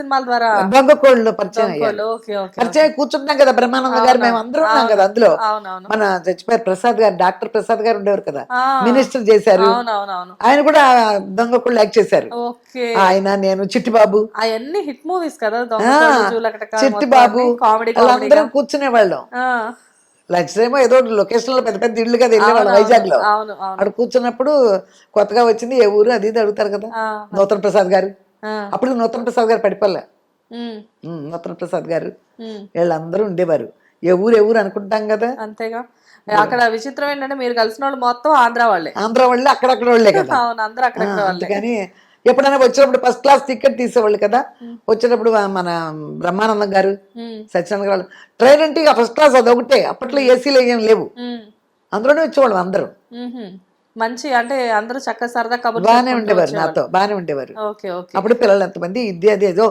సినిమాల ద్వారా దొంగ కోళ్ళు పరిచయం పరిచయం అయ్యి కూర్చుంటాం కదా బ్రహ్మానంద గారు మేము అందరం ఉన్నాం కదా అందులో. మన చచ్చిపోయారు ప్రసాద్ గారు డాక్టర్ ప్రసాద్ గారు ఉండేవారు కదా. మినిస్టర్ చేశారు. ఆయన కూడా దొంగ కోళ్ళు యాక్ట్ చేశారు. ఆయన నేను చిట్టిబాబు. అవన్నీ హిట్ మూవీస్ కదా చిట్టిబాబు కామెడీ వాళ్ళందరం కూర్చునే వాళ్ళం. లంచ్ టైం ఏదో లొకేషన్లో పెద్ద పెద్ద ఇళ్ళు కదా వెళ్ళేవాళ్ళం వైజాగ్లో అక్కడ కూర్చున్నప్పుడు కొత్తగా వచ్చింది ఏ ఊరు అది అడుగుతారు కదా. నూతన ప్రసాద్ గారు. అప్పుడు నూతన ప్రసాద్ గారు పడిపోలే ఉమ్, ఉమ్, నూతన ప్రసాద్ గారు. వీళ్ళందరూ ఉండేవారు. ఏ ఊరు అనుకుంటాం కదా? అంతేగా. అక్కడ విచిత్రం ఏంటంటే మీరు కలిసిన వాళ్ళు మొత్తం ఆంధ్ర వాళ్ళే. ఆంధ్ర వాళ్ళే అక్కడక్కడ వాళ్ళే కదా? అవును అందరూ అక్కడక్కడ వాళ్ళే. అందుకని ఎప్పుడైనా వచ్చినప్పుడు ఫస్ట్ క్లాస్ టికెట్ తీసేవాళ్ళు కదా? వచ్చేటప్పుడు మన బ్రహ్మానందం గారు సత్యనారాయణ గారు ట్రైన్ అంటే ఇక ఫస్ట్ క్లాస్ అది ఒకటే. అప్పట్లో ఏసీలు ఏం లేవు. అందులోనే వచ్చేవాళ్ళం అందరూ. మంచి అంటే అందరూ చక్కగా సరదా కబుర్లు బాగానే ఉండేవారు. నాతో బాగానే ఉండేవారు. Okay okay. అప్పుడు పిల్లలు ఎంతమంది? ఇది అది ఏదో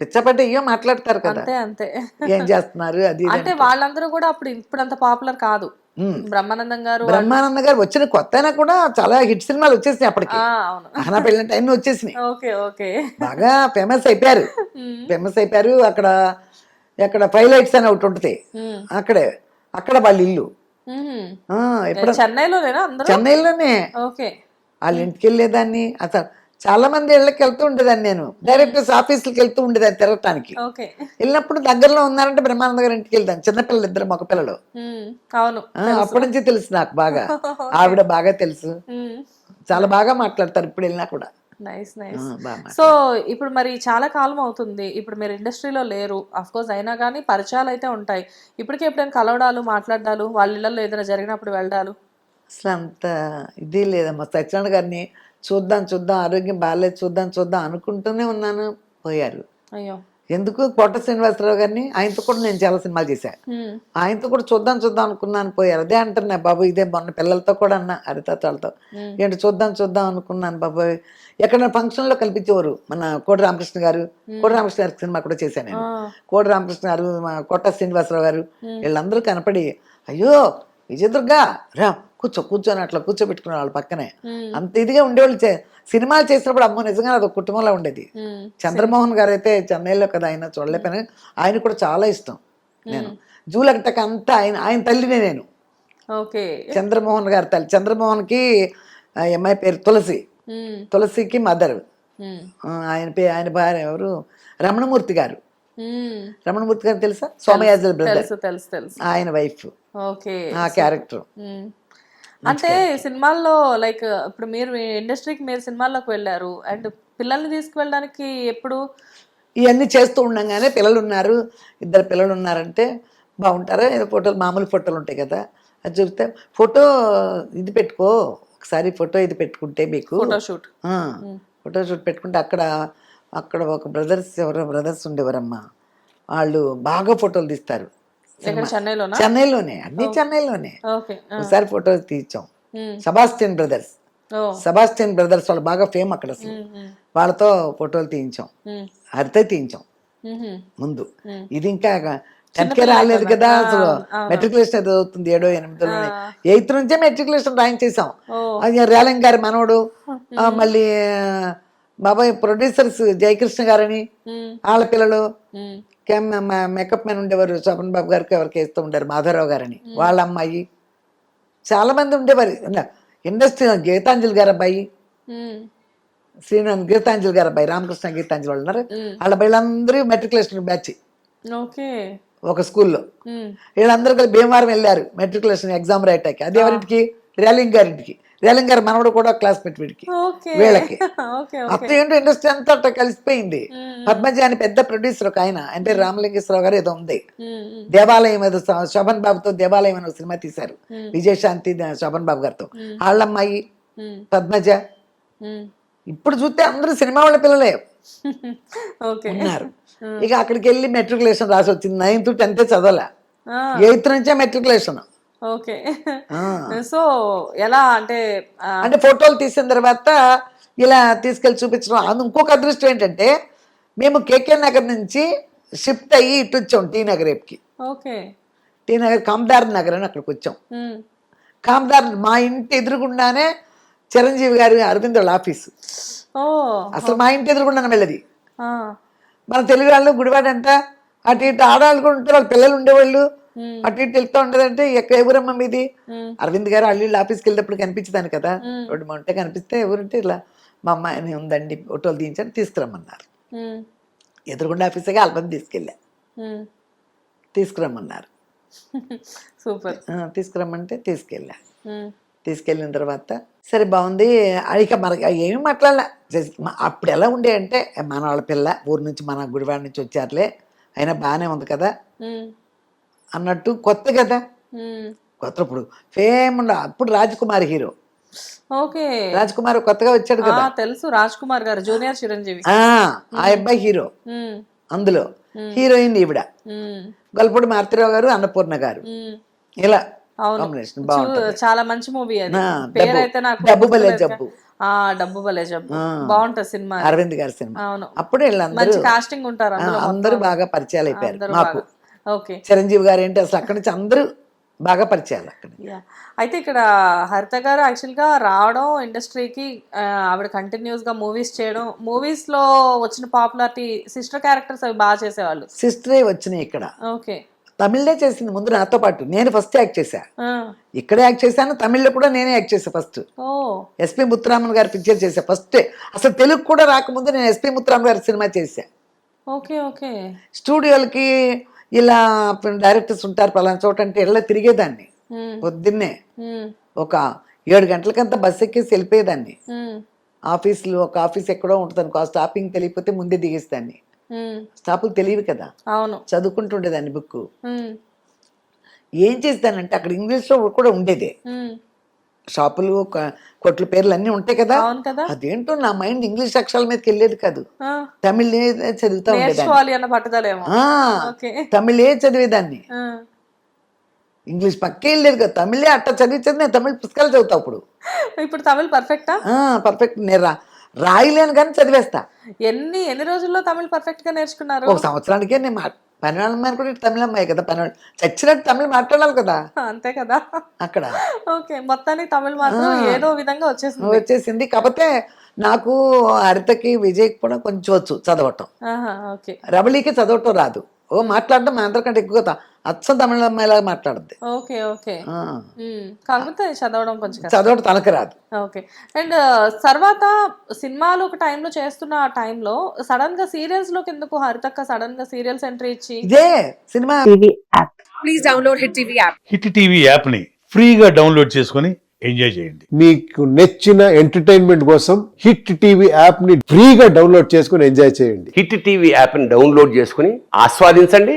పిచ్చపట్టి అయ్యో మాట్లాడతారు కదా. అంతే అంతే. ఏం చేస్తున్నారు? అది అంటే వాళ్ళందరూ కూడా అప్పుడు ఇప్పుడు అంత పాపులర్ కాదు. బ్రహ్మానందం గారు బ్రహ్మానంద గారు వచ్చిన కొత్త అయినా కూడా చాలా హిట్ సినిమాలు వచ్చేసినాయి అప్పటికి. ఆహనా పెళ్ళిన టైం వచ్చేసినాయి. Okay okay. బాగా ఫేమస్ అయిపోయారు. ఫేమస్ అయిపోయారు అక్కడ అక్కడ ఫైవ్ లైట్స్ అని ఒకటి ఉంటుంది. అక్కడే అక్కడ వాళ్ళ ఇల్లు. ఎప్పుడు చెన్నైలోనేనా చెన్నైలోనే. ఓకే. వాళ్ళ ఇంటికి వెళ్ళేదాన్ని అసలు చాలా మంది ఇళ్ళకి వెళ్తూ ఉండేదాన్ని నేను. డైరెక్టర్స్ ఆఫీసులకు వెళ్తూ ఉండేదాన్ని తిరగటానికి. వెళ్ళినప్పుడు దగ్గరలో ఉన్నారంటే బ్రహ్మానంద గారి ఇంటికి వెళ్తాను చిన్నపిల్లలు ఇద్దరు మగ పిల్లలు అవును అప్పటి నుంచి తెలుసు నాకు బాగా. ఆవిడ బాగా తెలుసు. చాలా బాగా మాట్లాడతారు ఇప్పుడు వెళ్ళినా కూడా. Nice nice. సో ఇప్పుడు మరి చాలా కాలం అవుతుంది. ఇప్పుడు మీరు ఇండస్ట్రీలో లేరు. అఫ్ కోర్స్ అయినా కానీ పరిచయాలు అయితే ఉంటాయి. ఇప్పటికే ఎప్పుడైనా కలవడాలు మాట్లాడాలు వాళ్ళ ఇళ్ళల్లో ఏదైనా జరిగినప్పుడు వెళ్ళడాలు? అసలు అంత ఇది లేదమ్మా సత్యనారాయణ గారిని చూద్దాం చూద్దాం ఆరోగ్యం బాగాలేదు చూద్దాం చూద్దాం అనుకుంటూనే ఉన్నాను. పోయారు. అయ్యో. ఎందుకు కోట శ్రీనివాసరావు గారిని? ఆయనతో కూడా నేను చాలా సినిమాలు చేశాను ఆయనతో కూడా చూద్దాం చూద్దాం అనుకున్నాను పోయారు. అదే అంటున్నా బాబు ఇదే మొన్న పిల్లలతో కూడా అన్నా ఉమ్, ఏంటి చూద్దాం చూద్దాం అనుకున్నాను బాబు. ఎక్కడ ఫంక్షన్లో కల్పించేవారు మన కోడి రామకృష్ణ గారు. కోడి రామకృష్ణ గారి సినిమా కూడా చేశాను నేను. కోడి రామకృష్ణ గారు మా కోట శ్రీనివాసరావు గారు. వీళ్ళందరూ కనపడి అయ్యో విజయదుర్గా రా కూర్చో కూర్చొని అట్లా కూర్చోబెట్టుకునే వాళ్ళ పక్కనే. అంత ఇదిగా ఉండేవాళ్ళు చే- సినిమాలు చేసినప్పుడు అమ్మో నిజంగా అది ఒక కుటుంబంలో ఉండేది. చంద్రమోహన్ గారు అయితే చెన్నైలో కదా ఆయన చూడలేకపోయినా ఆయన కూడా చాలా ఇష్టం నేను. జూలకటక అంతా ఆయన ఆయన తల్లినే నేను. ఓకే. చంద్రమోహన్ గారి తల్లి చంద్రమోహన్కి అమ్మాయి పేరు తులసి. తులసికి మదర్. ఆయన పే ఆయన భార్య ఎవరు? రమణమూర్తి గారు. రమణమూర్తి గారు తెలుసా? సోమయాజుల బ్రదర్ ఆయన వైఫ్ ఓకే. ఆ క్యారెక్టర్. అంటే సినిమాల్లో లైక్ ఇప్పుడు మీరు ఇండస్ట్రీకి మీరు సినిమాల్లోకి వెళ్ళారు అండ్ పిల్లల్ని తీసుకువెళ్ళడానికి ఎప్పుడు? ఇవన్నీ చేస్తూ ఉండగానే పిల్లలు ఉన్నారు ఇద్దరు పిల్లలు ఉన్నారంటే బాగుంటారా? ఏదో ఫోటోలు మామూలు ఫోటోలు ఉంటాయి కదా. అది చూస్తే ఫోటో ఇది పెట్టుకో. ఒకసారి ఫోటో ఇది పెట్టుకుంటే మీకు ఫోటోషూట్ ఆ, ఫోటో షూట్ పెట్టుకుంటే అక్కడ అక్కడ ఒక బ్రదర్స్ ఎవరో బ్రదర్స్ ఉండేవారమ్మా. వాళ్ళు బాగా ఫోటోలు తీస్తారు. చెన్నైలోనా? అన్ని చెన్నైలోనే. ఒకసారి ఫోటో తీయించాం. ఉమ్, సబాస్టియన్ బ్రదర్స్. సబాస్టియన్ బ్రదర్స్ వాళ్ళు బాగా ఫేమ్ అక్కడ అసలు. వాళ్ళతో ఫోటోలు తీయించాం. హరితే తీయించాం. ముందు. ఇది ఇంకా టెన్త్కే రాలేదు కదా అసలు. మెట్రికులేషన్ ఏదో అవుతుంది ఏడో ఎనిమిదిలోనే. ఎయిత్ నుంచే మెట్రికులేషన్ రాయించేసాం అది రేలంగ్ గారి మనవడు మళ్ళీ బాబాయ్ ప్రొడ్యూసర్స్ జయకృష్ణ గారని వాళ్ళ పిల్లలు. మేకప్ మ్యాన్ ఉండేవారు శోభన్ బాబు గారికి ఎవరికి వేస్తూ ఉండేవారు మాధవరావు గారని. వాళ్ళ అమ్మాయి. చాలా మంది ఉండేవారు. ఇండస్ట్రీ గీతాంజలి గారి అబ్బాయి. శ్రీనాథ్ గీతాంజలి గారి అబ్బాయి రామకృష్ణ గీతాంజలి వాళ్ళు ఉన్నారు. వాళ్ళ వీళ్ళందరూ మెట్రికులేషన్ బ్యాచ్. ఒక స్కూల్లో. వీళ్ళందరూ కలిసి భీమవరం వెళ్ళారు మెట్రికులేషన్ ఎగ్జామ్ రాయటానికి. అది ఎవరింటికి? రేలింగ్ గారింటికి. రేలింగ్ గారి మనవడు కూడా క్లాస్మేట్ వీడికి. వీళ్ళకి. అప్పుడు ఏంటో ఇండస్ట్రీ అంతా అట్లా కలిసిపోయింది. పద్మజ అని పెద్ద ప్రొడ్యూసర్ ఒక ఆయన. పేరు రామలింగేశ్వరరావు గారు ఏదో ఉంది. దేవాలయం ఏదో శోభన్ బాబుతో దేవాలయం అనే సినిమా తీశారు. విజయశాంతి శోభన్ బాబు గారితో. వాళ్ళ అమ్మాయి ఉమ్, పద్మజ. ఇప్పుడు చూస్తే అందరూ సినిమా వాళ్ళ పిల్లలే. ఉన్నారు. ఇక అక్కడికి వెళ్ళి మెట్రికులేషన్ రాసి వచ్చింది. నైన్త్ టెన్త్ చదవలే. ఎయిత్ నుంచే మెట్రికులేషన్ ఓకే. సో ఎలా అంటే అంటే ఫోటోలు తీసిన తర్వాత ఇలా తీసుకెళ్ళి చూపించడం. అది ఇంకొక అదృష్టం ఏంటంటే మేము కేకే నగర్ నుంచి షిఫ్ట్ అయ్యి ఇటు వచ్చాం టీ నగర్ వైపుకి ఓకే. టీ నగర్ కామదార్ నగర్ అని అక్కడికి వచ్చాం. కామదార్ మా ఇంటి ఎదురుగుండానే చిరంజీవి గారి అరవింద్ వాళ్ళ ఆఫీసు. ఓ. అసలు మా ఇంటి ఎదురుగుండానే వెళ్ళది. మన తెలుగు వాళ్ళు గుడివాడంట అటు ఇటు ఆడవాళ్ళు కూడా ఉంటారు వాళ్ళ పిల్లలు ఉండేవాళ్ళు. అటు ఇటు వెళ్తూ ఉండదంటే ఎక్కడ ఎవరమ్మ మీది. అరవింద్ గారు అల్లు ఆఫీస్కి వెళ్ళినప్పుడు కనిపించదాను కదా? రోడ్డు మా ఉంటే కనిపిస్తే ఎవరుంటే ఇలా మా అమ్మాయిని ఉందండి ఫోటోలు తీయించని తీసుకురమ్మన్నారు. మ్మ్. ఎదురుగుండా ఆఫీస్గా ఆల్బమ్ తీసుకెళ్ళా. మ్మ్. తీసుకురమ్మన్నారు. సూపర్. తీసుకురమ్మంటే తీసుకెళ్ళా. తీసుకెళ్ళిన తర్వాత సరే బాగుంది ఇక మనకి ఏమి మాట్లాడలే. అప్పుడు ఎలా ఉండే అంటే మన వాళ్ళ పిల్ల ఊరు నుంచి మన గుడివాడ నుంచి వచ్చారులే. అయినా బాగానే ఉంది కదా. అన్నట్టు కొత్త కదా. కొత్త ఇప్పుడు ఫేమ్ అప్పుడు రాజ్ కుమార్ హీరో. ఓకే. రాజ్ కుమార్ కొత్తగా వచ్చాడు కదా. తెలుసు. రాజ్ కుమార్ గారు జూనియర్ చిరంజీవి. ఆ అబ్బాయి హీరో. అందులో. హీరోయిన్ ఈవిడ. గొల్పూడి మారుతిరావు గారు అన్నపూర్ణ గారు. ఇలా. అవును. కాంబినేషన్ బాగుంటుంది. చాలా మంచి మూవీ అది. అయితే నాకు డబ్బు గుర్తులేదు జబ్బు. ఆ డబ్బు భలే జబ్బు. బాగుంటది సినిమా. అరవింద్ గారి సినిమా. అవును. అప్పుడు మంచి కాస్టింగ్ ఉంటారు అందరూ. బాగా పరిచయాలు అయిపోయారు మాకు. చిరంజీవి గారు ఏంటి? అసలు అక్కడి నుంచి అందరూ బాగా పరిచయాలు అక్కడ అయితే ఇక్కడ హరిత గారు యాక్చువల్గా రావడం ఇండస్ట్రీకి ఆవిడ కంటిన్యూస్గా మూవీస్ చేయడం మూవీస్లో వచ్చిన పాపులారిటీ సిస్టర్ క్యారెక్టర్స్ అవి బాగా చేసేవాళ్ళు. సిస్టరే వచ్చినాయి ఇక్కడ. ఓకే. తమిళ్ళో చేసింది ముందు నాతో పాటు. నేను ఫస్ట్ యాక్ట్ చేశా. ఇక్కడ యాక్ట్ చేశాను తమిళ్ళో కూడా నేనే యాక్ట్ చేశా ఫస్ట్ ఎస్పి ముత్తురామన్ గారి పిక్చర్ చేశా ఫస్ట్ అసలు తెలుగు కూడా రాకముందు నేను ఎస్పి ముత్తురామన్ గారి సినిమా చేశా. Okay okay. స్టూడియోలకి ఇలా డైరెక్టర్స్ ఉంటారు పలానా చోట అంటే ఇలా తిరిగేదాన్ని. పొద్దున్నే ఒక ఏడు గంటలకంతా బస్ ఎక్కేసి వెళ్ళిపోయేదాన్ని. ఆఫీస్లో ఒక ఆఫీస్ ఎక్కడో ఉంటుంది అనుకో ఆ స్టాపింగ్ తెలియకపోతే ముందే దిగేస్తాన్ని స్టాపులు తెలియదు కదా. అవును. చదువుకుంటుండేదాన్ని బుక్ ఏం చేస్తానంటే అక్కడ ఇంగ్లీష్లో కూడా ఉండేదే. షాపులు కొట్ల పేర్లు అన్నీ ఉంటాయి కదా. అవును కదా. అదేంటో నా మైండ్ ఇంగ్లీష్ అక్షరాల మీదకి వెళ్ళేది కాదు. తమిళే చదువుతా ఉండేదాన్ని. తమిళే చదివేదాన్ని. ఇంగ్లీష్ పక్కే వెళ్ళేది కదా. తమిళే అట్ట చదివి చదివి నేను తమిళ పుస్తకాలు చదువుతా అప్పుడు. ఇప్పుడు తమిళ్ పర్ఫెక్టా పర్ఫెక్ట్ నేను రా రాయలేను కానీ చదివేస్తా. ఎన్ని ఎన్ని రోజుల్లో తమిళ్ పర్ఫెక్ట్గా నేర్చుకున్నారు? ఒక సంవత్సరానికే నేను పని అమ్మాయి కూడా తమిళ అమ్మాయి కదా పని చచ్చినట్టు తమిళ మాట్లాడాలి కదా. అంతే కదా. అక్కడ. ఓకే మొత్తానికి తమిళ్ మాత్రం ఏదో విధంగా వచ్చేసింది. వచ్చేసింది. కాకపోతే నాకు హరితకి విజయ్కి కూడా కొంచెం వచ్చు చదవటం. రవళికి చదవటం రాదు. ఓ మాట్లాడడం మా అందరికంటే ఎక్కువ అచ్చం తమిళ అమ్మాయిలాగా మాట్లాడుద్ది. Okay okay. కాకపోతే చదవడం కొంచెం చదవటం తనకు రాదు. ఓకే. అండ్ తర్వాత సినిమాలు ఒక టైంలో చేస్తున్న ఆ టైంలో సడన్గా సీరియల్స్లోకి ఎందుకు హరితక్క సడన్గా సీరియల్స్ ఎంట్రీ ఇచ్చి? ఇదే సినిమా. హిట్ టీవీ యాప్ని ఫ్రీగా డౌన్లోడ్ చేసుకొని ఎంజాయ్ చేయండి. మీకు నచ్చిన ఎంటర్టైన్మెంట్ కోసం హిట్ టీవీ యాప్ని ఫ్రీగా డౌన్లోడ్ చేసుకుని ఎంజాయ్ చేయండి. హిట్ టీవీ యాప్ని డౌన్లోడ్ చేసుకుని ఆస్వాదించండి.